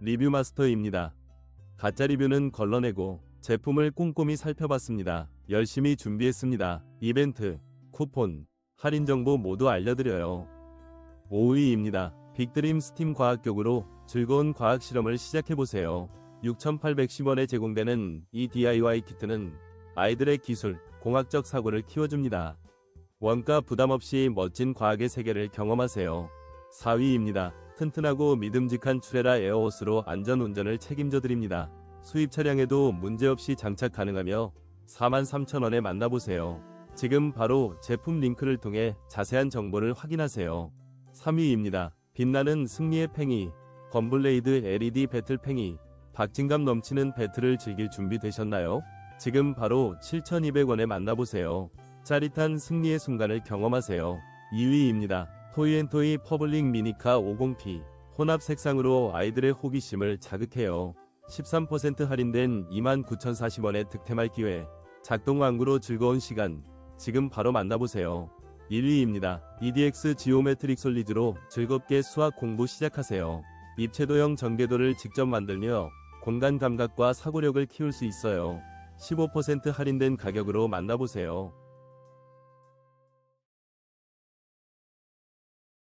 리뷰 마스터입니다. 가짜 리뷰는 걸러내고 제품을 꼼꼼히 살펴봤습니다. 열심히 준비했습니다. 이벤트, 쿠폰, 할인 정보 모두 알려드려요. 5위입니다. 빅드림 스팀 과학격으로 즐거운 과학 실험을 시작해보세요. 6,810원에 제공되는 이 DIY 키트는 아이들의 기술, 공학적 사고를 키워줍니다. 원가 부담 없이 멋진 과학의 세계를 경험하세요. 4위입니다. 튼튼하고 믿음직한 추레라 에어호스로 안전 운전을 책임져 드립니다. 수입 차량에도 문제없이 장착 가능하며 43,000원에 만나보세요. 지금 바로 제품 링크를 통해 자세한 정보를 확인하세요. 3위입니다. 빛나는 승리의 팽이, 건블레이드 LED 배틀 팽이, 박진감 넘치는 배틀을 즐길 준비 되셨나요? 지금 바로 7,200원에 만나보세요. 짜릿한 승리의 순간을 경험하세요. 2위입니다. 토이앤토이 퍼블릭 미니카 50P 혼합 색상으로 아이들의 호기심을 자극해요. 13% 할인된 29,040원의 득템할 기회. 작동 완구로 즐거운 시간. 지금 바로 만나보세요. 1위입니다. EDX 지오메트릭 솔리드로 즐겁게 수학 공부 시작하세요. 입체도형 전개도를 직접 만들며 공간 감각과 사고력을 키울 수 있어요. 15% 할인된 가격으로 만나보세요.